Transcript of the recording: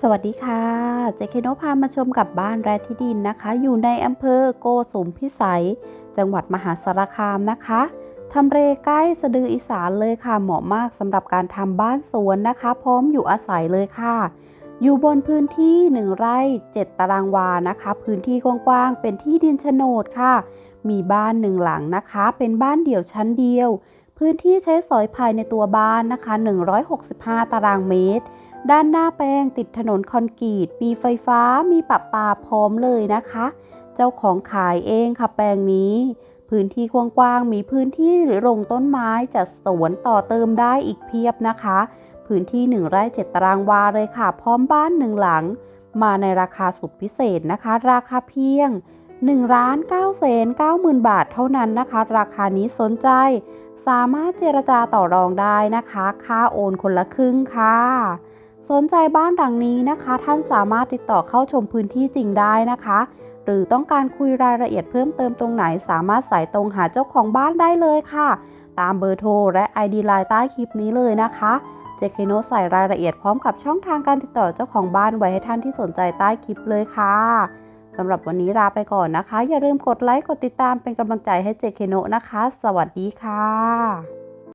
สวัสดีค่ะ เจคโนพามาชมกับบ้านแรดที่ดินนะคะ อยู่ในอำเภอโกสุมพิสัย จังหวัดมหาสารคามนะคะทำเลใกล้สะดืออีสานเลยค่ะ เหมาะมากสำหรับการทำบ้านสวนนะคะ พร้อมอยู่อาศัยเลยค่ะ อยู่บนพื้นที่ 1 ไร่ 7 ตารางวานะคะ พื้นที่กว้างๆ เป็นที่ดินโฉนดค่ะ มีบ้านหนึ่งหลังนะคะ เป็นบ้านเดี่ยวชั้นเดียว พื้นที่ใช้สอยภายในตัวบ้านนะคะ 165 ตารางเมตร ด้านหน้าแปลงติดถนนคอนกรีต มีไฟฟ้ามีปรับปาพร้อมเลยนะคะ เจ้าของขายเองค่ะแปลงนี้ พื้นที่กว้างๆมีพื้นที่หรือลงต้นไม้จัดสวนต่อเติมได้อีกเพียบนะคะ พื้นที่1ไร่7ตารางวาเลยค่ะ พร้อมบ้านหนึ่งหลัง มาในราคาสุดพิเศษนะคะ ราคาเพียง1ล้าน9แสน9หมื่นบาทเท่านั้นนะคะ ราคานี้สนใจ สามารถเจรจาต่อรองได้นะคะ ค่าโอนคนละครึ่งค่ะ สนใจบ้านหลังนี้นะคะ ท่านสามารถติดต่อเข้าชมพื้นที่จริงได้นะคะ หรือต้องการคุยรายละเอียดเพิ่มเติมตรงไหน สามารถสายตรงหาเจ้าของบ้านได้เลยค่ะ ตามเบอร์โทรและ ID ไลน์ใต้คลิปนี้เลยนะคะเจคโนใส่รายละเอียดพร้อมกับช่องทางการติดต่อเจ้าของบ้านไว้ให้ท่านที่สนใจใต้คลิปเลยค่ะสำหรับวันนี้ลาไปก่อนนะคะ อย่าลืมกดไลค์กดติดตามเป็นกำลังใจให้เจคโนนะคะ สวัสดีค่ะ